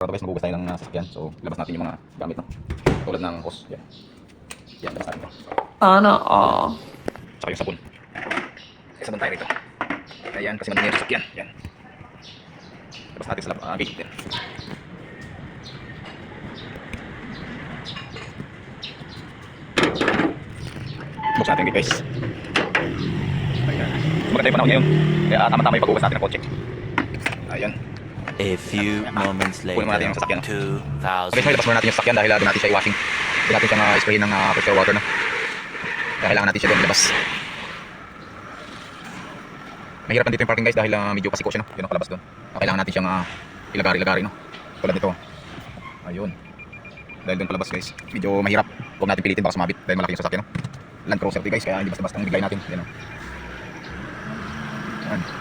Para guys, magugas tayo ng uh, sasakyan. So, labas natin yung mga gamit, no? Tulad ng hose. Yan. Yan, labas natin. Sana all. Tsaka yung sabon. May sabon tayo rito. Ayan, kasi madumi yung sasakyan. Yan. Labas natin sa uh, gate. Yan. Buksan natin guys. Ayan. Maganda yung panahon ngayon. Kaya tama-tama yung pag-ugas natin ng kotse. Ayan. A few moments Kunin mo natin yung later, sasakyan. 2,000 Okay, so ilabas muna natin yung sasakyan dahil uh, doon natin siya i-washing. Doon natin siyang uh, spray ng uh, pressure water, no? Kaya kailangan natin siya doon ilabas. Mahirapan dito yung parking guys dahil uh, medyo pasiko siya, no? Yun ang palabas doon. Kailangan natin siyang uh, ilagari-lagari, no? Tulad nito. Ayun. Dahil doon palabas guys, medyo mahirap. Huwag natin pilitin baka sumabit dahil malaki yung sasakyan, no? Land Cruiser guys, kaya hindi basta-basta ang bigay natin. Yan, no? Yan.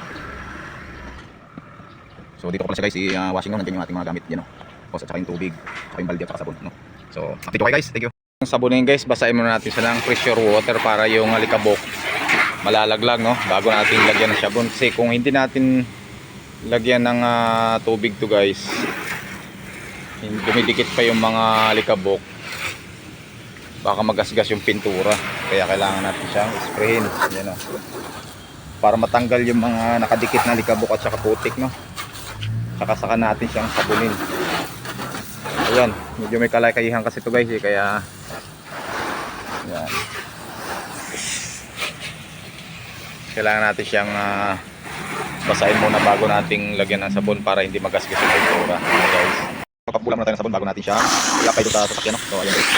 So dito ko pala siya guys, i-washing no, nandiyan yung ating mga gamit, yan o. Tapos at saka yung tubig, saka yung balde at saka sabon, no. So, update ko guys, thank you. Yung sabunin guys, basahin muna natin siya ng pressure water para yung alikabok malalaglag, no, bago natin lagyan ng sabon. Kasi kung hindi natin lagyan ng ah, tubig to guys, dumidikit pa yung mga alikabok, baka magasgas yung pintura. Kaya kailangan natin siyang sprayin, yan o. Para matanggal yung mga nakadikit na alikabok at saka putik, no saka natin siyang sabunin ayan medyo may kalakayihan kasi to guys eh, kaya yan kailangan natin siyang ah, basahin muna bago nating lagyan ng sabon para hindi magasgas yung pintura. Ayan, guys. Papapulan muna tayo ng sabon bago natin siya i-apply doon sa sasakyan no? so ayan. Guys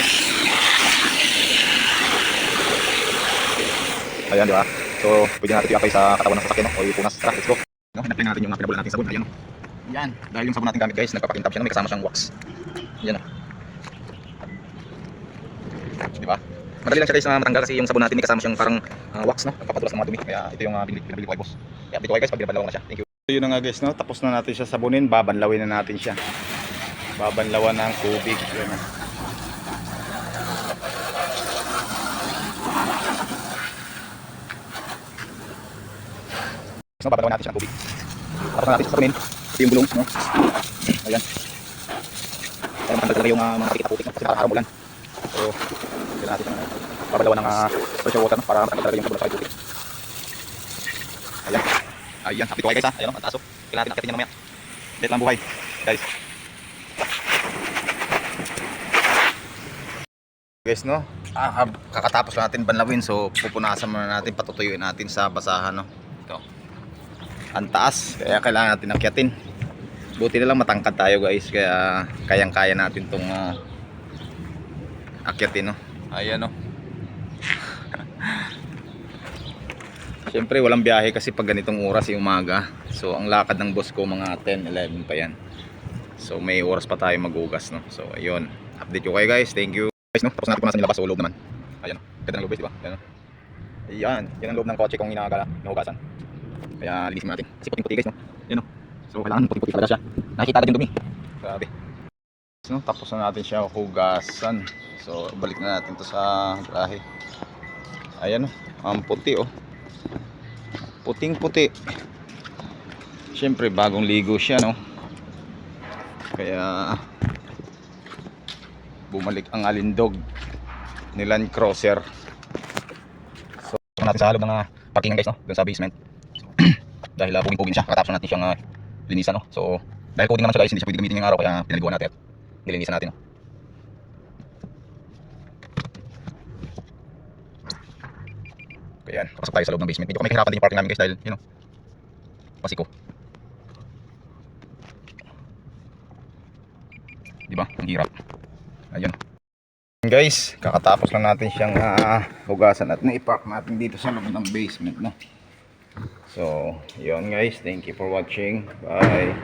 ayan di ba? So pwede natin i-apply sa katawan ng sasakyan no? o ipunas tara let's go. No? in-apply natin yung uh, pinabulan natin sabon. Ayan? Yan. Dahil yung sabon natin gamit guys, nagpapakintab siya, no? may kasama siyang wax. Yan o. Di ba? Madali lang siya guys na matanggal kasi yung sabon natin may kasama siyang parang ah, wax, no? Nagpapadulas ng mga dumi. Kaya ito yung uh, binili, binili ko kay boss. Kaya update ko kayo guys, pag binabalaw na siya. Thank you. So yun na nga guys, no? Tapos na natin siya sabunin, babanlawin na natin siya. Babanlawan ng tubig. Yan o. No, babanlawan natin siya ng tubig. Tapos na natin sa sabunin. Ito yung gulong, no? Ayan. Kaya matanggal talaga yung uh, mga nakikita putik, no? Kasi parang ulan. So, kailangan natin uh, babalawan ng uh, pressure water, no? Para matanggal talaga yung sabon sa putik. Ayan. Ayan. Happy to guys, ha? Ayan, no? Ang taas, oh. Kailangan natin akitin yan mamaya. Let lang buhay. Guys. Guys, no? Ah, kakatapos lang natin banlawin, so pupunasan muna natin, patutuyuin natin sa basahan, no? Ito ang taas kaya kailangan natin akyatin buti na lang matangkad tayo guys. Kaya kayang kaya natin tong uh, akyatin no? Ayan no? Siyempre walang biyahe kasi pag ganitong oras yung umaga. So ang lakad ng boss ko mga 10, 11 pa yan. So may oras pa tayo magugas no? So ayun. Update ko kayo guys. Thank you guys no? Tapos natin punasan yung labas so loob naman. Ayan no? Ganda ng loob guys diba ayan no? Ayan yan ang loob ng kotse kung hinagala hinugasan kaya lilisin natin. Kasi puting-puti guys, no? Yan, no? So, kailangan puting-puti talaga siya. Nakikita agad yung dumi. Grabe. No, tapos na natin siya hugasan. So, balik na natin to sa garahe. Ayan, no? Ang puti, oh. Puting-puti. Siyempre, bagong ligo siya, no? Kaya, bumalik ang alindog ni Land Cruiser. So, natin sa halog ng uh, parkingan guys, no? Doon sa basement dahil uh, puging-puging siya katapos natin siyang uh, linisan no? So dahil coding naman siya guys hindi siya pwede gamitin ngayong araw kaya pinaliguan natin at nilinisan natin no? Kaya yan papasok tayo sa loob ng basement. Medyo kami hirapan din yung parking namin guys dahil you know pasiko. Di ba? Ang hirap. Ayun. Guys kakatapos lang natin siyang uh, hugasan at naipark natin dito sa loob ng basement no So, yun guys. Thank you for watching. Bye.